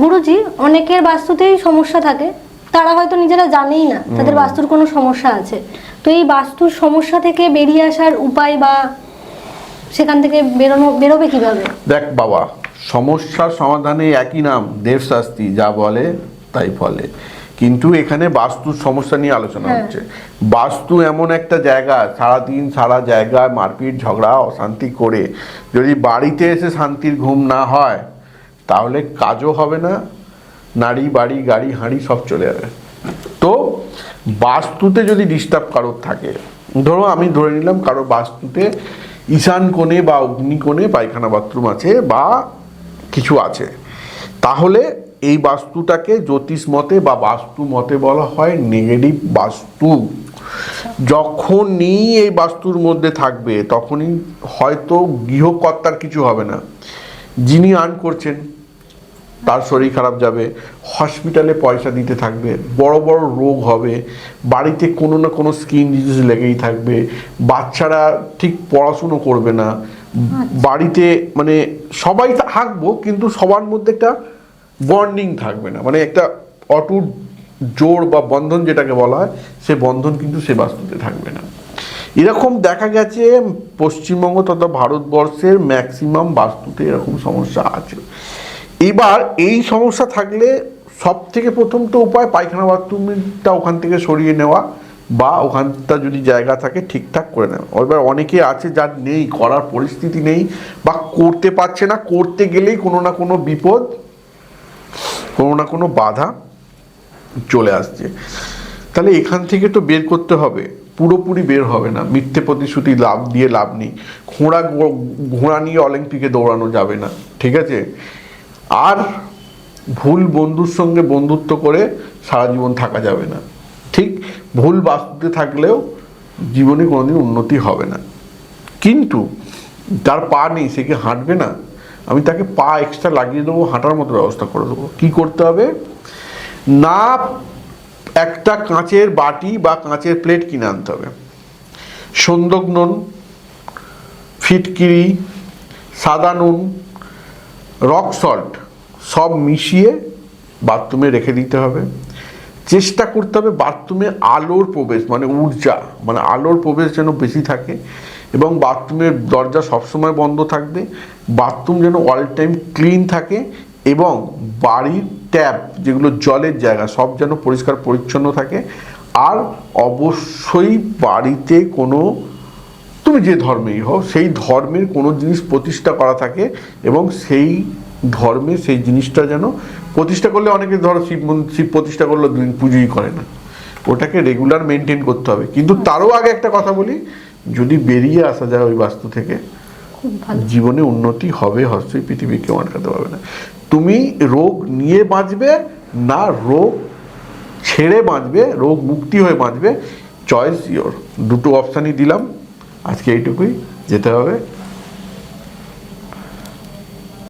গুরুজি অনেকের বাস্তুতেই সমস্যা থাকে। তারা হয়তো নিজেরা জানেই না তাদের বাস্তুর কোনো সমস্যা আছে। তো এই বাস্তুর সমস্যা থেকে বেরিয়ে আসার উপায় বা সেখান থেকে বেরোনো বেরোবে কীভাবে? দেখ বাবা সমস্যার সমাধানে একই নাম দেবশাস্তি যা বলে তাই ফলে। কিন্তু এখানে বাস্তুর সমস্যা নিয়ে আলোচনা হ্যাঁ। হচ্ছে। বাস্তু এমন একটা জায়গা সারাদিন সারা জায়গায় মারপিট ঝগড়া অশান্তি করে যদি বাড়িতে এসে শান্তির ঘুম না হয় তাহলে কাজও হবে না, নারী, বাড়ি, গাড়ি, হাঁড়ি সব চলে যাবে। তো বাস্তুতে যদি ডিস্টার্ব কারোর থাকে, ধরো আমি ধরে নিলাম কারও বাস্তুতে ঈশান কোণে বা অগ্নি কোণে পায়খানা বাথরুম আছে বা কিছু আছে, তাহলে এই বাস্তুটাকে জ্যোতিষ মতে বা বাস্তু মতে বলা হয় নেগেটিভ বাস্তু। যখনই এই বাস্তুর মধ্যে থাকবে, তখনই হয়তো গৃহকর্তার কিছু হবে না। যিনি আর্ন করছেন তার শরীর খারাপ যাবে হসপিটালে পয়সা দিতে থাকবে বড় বড় রোগ হবে বাড়িতে কোনো না কোনো স্কিন ডিজিজ লেগেই থাকবে বাচ্চারা ঠিক পড়াশুনো করবে না বাড়িতে মানে সবাই থাকব কিন্তু সবার মধ্যে একটা বন্ডিং থাকবে না মানে একটা অটুট জোর বা বন্ধন যেটাকে বলা হয় সে বন্ধন কিন্তু সে বাস্তুতে থাকবে না। এরকম দেখা গেছে পশ্চিমবঙ্গ তথা ভারতবর্ষের ম্যাক্সিমাম বাস্তুতে এরকম সমস্যা আছে। এবার এই সমস্যা থাকলে সব থেকে প্রথম তো উপায় পায়খানা বাথরুমটা ওখান থেকে সরিয়ে নেওয়া বা ওখানটা যদি জায়গা থাকে ঠিকঠাক করে নেওয়া। এবার অনেকে আছে যার নেই, করার পরিস্থিতি নেই বা করতে পারছে না, করতে গেলেই কোনো না কোনো বিপদ, কোনো না কোনো বাধা চলে আসছে। তাহলে এখান থেকে তো বের করতে হবে, পুরোপুরি বের হবে না। মিথ্যে প্রতিশ্রুতি লাভ দিয়ে লাভ নেই। ঘোড়া ঘোড়া নিয়ে অলিম্পিকে দৌড়ানো যাবে না, ঠিক আছে? আর ভুল বন্ধুর সঙ্গে বন্ধুত্ব করে সারা জীবন থাকা যাবে না। ঠিক ভুল বাস্তুতে থাকলেও জীবনে কোনোদিন উন্নতি হবে না। কিন্তু যার পা নেই, সে কি হাঁটবে না? আমি তাকে পা এক্সট্রা লাগিয়ে দেবো, হাঁটার মতো ব্যবস্থা করে দেবো। কী করতে হবে? না একটা কাঁচের বাটি বা কাঁচের প্লেট কিনে আনতে হবে। সন্দক নুন, ফিটকিরি, সাদা নুন রক সল্ট, সব মিশিয়ে বাথরুমে রেখে দিতে হবে। চেষ্টা করতে হবে বাথরুমে আলোর প্রবেশ মানে ঊর্জা মানে আলোর প্রবেশ যেন বেশি থাকে এবং বাথরুমের দরজা সবসময় বন্ধ থাকবে, বাথরুম যেন অল টাইম ক্লিন থাকে এবং বাড়ির ট্যাপ যেগুলো জলের জায়গা, সব যেন পরিষ্কার পরিচ্ছন্ন থাকে। আর অবশ্যই বাড়িতে কোনো তুমি যে ধর্মেই হও সেই ধর্মের কোনো জিনিস প্রতিষ্ঠা করা থাকে এবং সেই ধর্মে সেই জিনিসটা যেন প্রতিষ্ঠা করলে অনেকে ধরো শিব শিব প্রতিষ্ঠা করলে দুদিন পুজোই করে না। ওটাকে রেগুলার মেনটেন করতে হবে। কিন্তু তারও আগে একটা কথা বলি যদি বেরিয়ে আসা যায় ওই বাস্তু থেকে জীবনে উন্নতি হবে হস্তই পৃথিবী কেউ আটকাতে পারবে না। তুমি রোগ নিয়ে বাঁচবে না রোগ ছেড়ে বাঁচবে রোগ মুক্তি হয়ে বাঁচবে চয়েস ইওর দুটো অপশানই দিলাম। আজকে এইটুকুই যেতে হবে